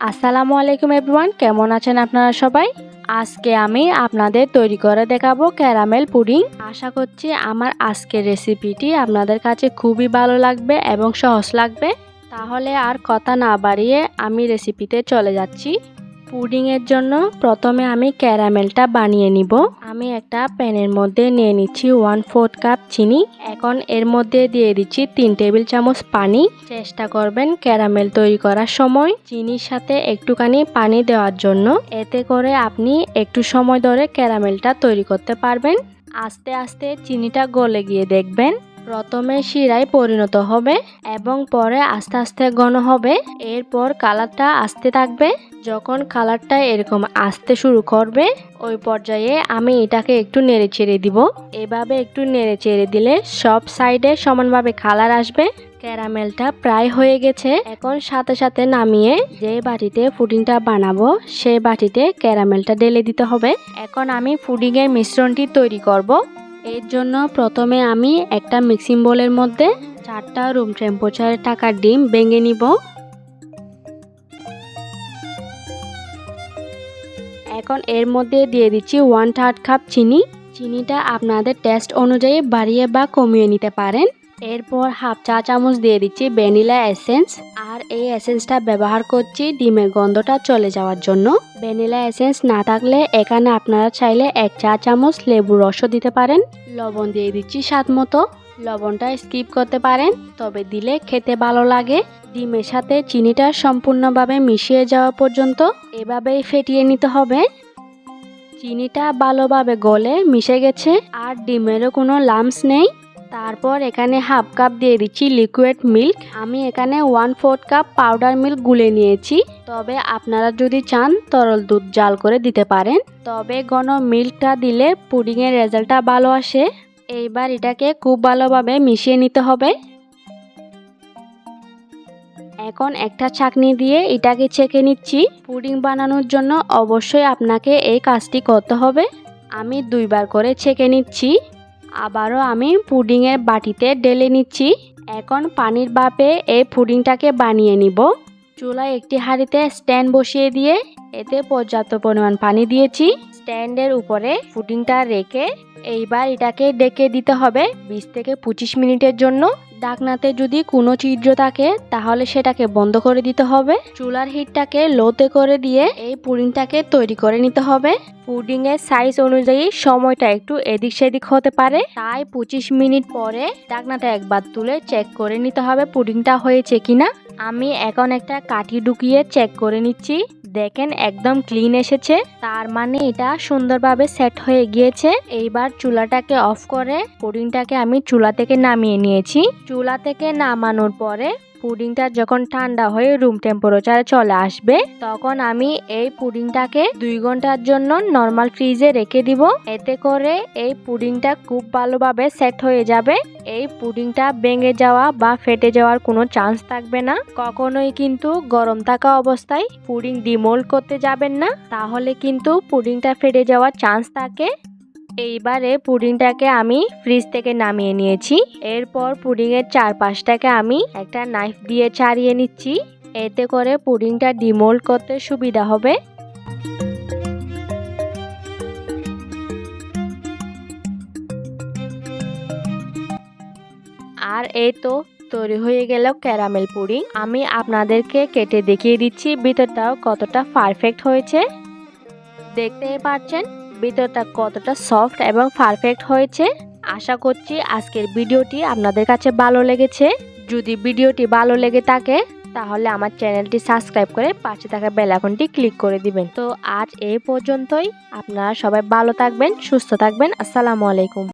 আসসালামু আলাইকুম এভরিওয়ান, কেমন আছেন আপনারা সবাই? আজকে আমি আপনাদের তৈরি করে দেখাবো ক্যারামেল পুডিং। আশা করছি আমার আজকের রেসিপিটি আপনাদের কাছে খুবই ভালো লাগবে এবং সহজ লাগবে। তাহলে আর কথা না বাড়িয়ে আমি রেসিপিতে চলে যাচ্ছি। পুডিংয়ের জন্য প্রথমে আমি ক্যারামেলটা বানিয়ে নিব। আমি একটা প্যানের মধ্যে নিয়ে নিচ্ছি ওয়ান ফোর্থ কাপ চিনি। এখন এর মধ্যে দিয়ে দিচ্ছি তিন টেবিল চামচ পানি। চেষ্টা করবেন ক্যারামেল তৈরি করার সময় চিনির সাথে একটুখানি পানি দেওয়ার জন্য। এতে করে আপনি একটু সময় ধরে ক্যারামেলটা তৈরি করতে পারবেন। আস্তে আস্তে চিনিটা গলে গিয়ে দেখবেন। প্রথমে শিরায় পরিণত হবে এবং পরে আস্তে আস্তে ঘন হবে। এরপর কালারটা আসতে থাকবে। যখন কালারটা এরকম আসতে শুরু করবে, ওই পর্যায়ে আমি এটাকে একটু নেড়ে চেড়ে দিব। এভাবে একটু নেড়ে চেড়ে দিলে সব সাইডে সমানভাবে কালার আসবে। ক্যারামেলটা প্রায় হয়ে গেছে। এখন সাথে সাথে নামিয়ে যে বাটিতে পুডিংটা বানাবো, সেই বাটিতে ক্যারামেলটা ঢেলে দিতে হবে। এখন আমি পুডিংয়ের মিশ্রণটি তৈরি করব। এর জন্য প্রথমে আমি একটা মিক্সিং বোলের মধ্যে চারটা রুম টেম্পারেচারে থাকা ডিম ভেঙে নিব। এখন এর মধ্যে দিয়ে দিচ্ছি ওয়ান থার্ড কাপ চিনি। চিনিটা আপনাদের টেস্ট অনুযায়ী বাড়িয়ে বা কমিয়ে নিতে পারেন। এরপর হাফ চা চামচ দিয়ে দিচ্ছি ভ্যানিলা এসেন্স। আর এই এসেন্সটা ব্যবহার করছি ডিমের গন্ধটা চলে যাওয়ার জন্য। ভ্যানিলা এসেন্স না থাকলে এখানে আপনারা চাইলে এক চা চামচ লেবুর রসও দিতে পারেন। লবণ দিয়ে দিচ্ছি স্বাদ মতো। লবণটা স্কিপ করতে পারেন, তবে দিলে খেতে ভালো লাগে। ডিমের সাথে চিনিটা সম্পূর্ণভাবে মিশিয়ে যাওয়া পর্যন্ত এভাবেই ফেটিয়ে নিতে হবে। চিনিটা ভালোভাবে গলে মিশে গেছে, আর ডিমেরও কোনো লামস নেই। তারপর এখানে হাফ কাপ দিয়ে দিচ্ছি লিকুইড মিল্ক আমি এখানে one fourth cup powder milk গুলে নিয়েছি। তবে আপনারা যদি চান, তরল দুধ জাল করে দিতে পারেন। তবে ঘন মিল্কটা দিলে পুডিংয়ের রেজাল্টটা ভালো আসে। এইবার এটাকে খুব ভালোভাবে মিশিয়ে নিতে হবে। এখন একটা ছাকনি দিয়ে এটাকে ছেঁকে নিচ্ছি। পুডিং বানানোর জন্য অবশ্যই আপনাকে এই কাজটি করতে হবে। আমি দুইবার করে ছেঁকে নিচ্ছি। আবারও আমি পুডিংয়ের বাটিতে ঢেলে নিচ্ছি। এখন পানির বাপে এই পুডিংটাকে বানিয়ে নিব। চুলায় একটি হাঁড়িতে স্ট্যান্ড বসিয়ে দিয়ে এতে পর্যাপ্ত পরিমাণ পানি দিয়েছি। স্ট্যান্ডের উপরে পুডিংটা রেখে এইবার এটাকে ডেকে দিতে হবে বিশ থেকে পঁচিশ মিনিটের জন্য। ডাকনাতে যদি কোনো ছিদ্র থাকে, তাহলে সেটাকে বন্ধ করে দিতে হবে। চুলার হিটটাকে লোতে করে দিয়ে এই পুডিংটাকে তৈরি করে নিতে হবে। পুডিং এর সাইজ অনুযায়ী সময়টা একটু এদিক সেদিক হতে পারে। তাই পঁচিশ মিনিট পরে ডাকনাটা একবার তুলে চেক করে নিতে হবে পুডিংটা হয়েছে কিনা। আমি এখন একটা কাঠি ঢুকিয়ে চেক করে নিচ্ছি। দেখেন একদম ক্লিন এসেছে। তার মানে এটা সুন্দরভাবে সেট হয়ে গিয়েছে। এইবার চুলাটাকে অফ করে পুডিংটাকে আমি চুলা থেকে নামিয়ে নিয়েছি। চুলা থেকে নামানোর পরে পুডিংটা যখন ঠান্ডা হয়ে রুম টেম্পারেচারে চলে আসবে, তখন আমি এই পুডিংটাকে দুই ঘণ্টার জন্য নর্মাল ফ্রিজে রেখে দিব। এতে করে এই পুডিংটা খুব ভালোভাবে সেট হয়ে যাবে। এই পুডিংটা ভেঙে যাওয়া বা ফেটে যাওয়ার কোনো চান্স থাকবে না। কখনোই কিন্তু গরম থাকা অবস্থায় পুডিং ডিমোল্ড করতে যাবেন না। তাহলে কিন্তু পুডিংটা ফেটে যাওয়ার চান্স থাকে। এইবারে পুডিংটাকে আমি ফ্রিজ থেকে নামিয়ে নিয়েছি। এরপর পুডিংয়ের চারপাশটাকে আমি একটা নাইফ দিয়ে ছাড়িয়ে নিচ্ছি। এতে করে পুডিংটা ডিমোল্ড করতে সুবিধা হবে। আর এই তো তৈরি হয়ে গেল ক্যারামেল পুডিং আমি আপনাদেরকে কেটে দেখিয়ে দিচ্ছি, ভিতরটাও কতটা পারফেক্ট হয়েছে। দেখতেই পাচ্ছেন ভিতরটা কতটা সফট এবং পারফেক্ট হয়েছে, আশা করছি আজকের ভিডিওটি আপনাদের কাছে ভালো লেগেছে। যদি ভিডিওটি ভালো লেগে থাকে, তাহলে আমার চ্যানেলটি সাবস্ক্রাইব করে পাশে থাকা বেল আইকনটি ক্লিক করে দিবেন। তো আজ এই পর্যন্তই, আপনারা সবাই ভালো থাকবেন, সুস্থ থাকবেন, আসসালামু আলাইকুম।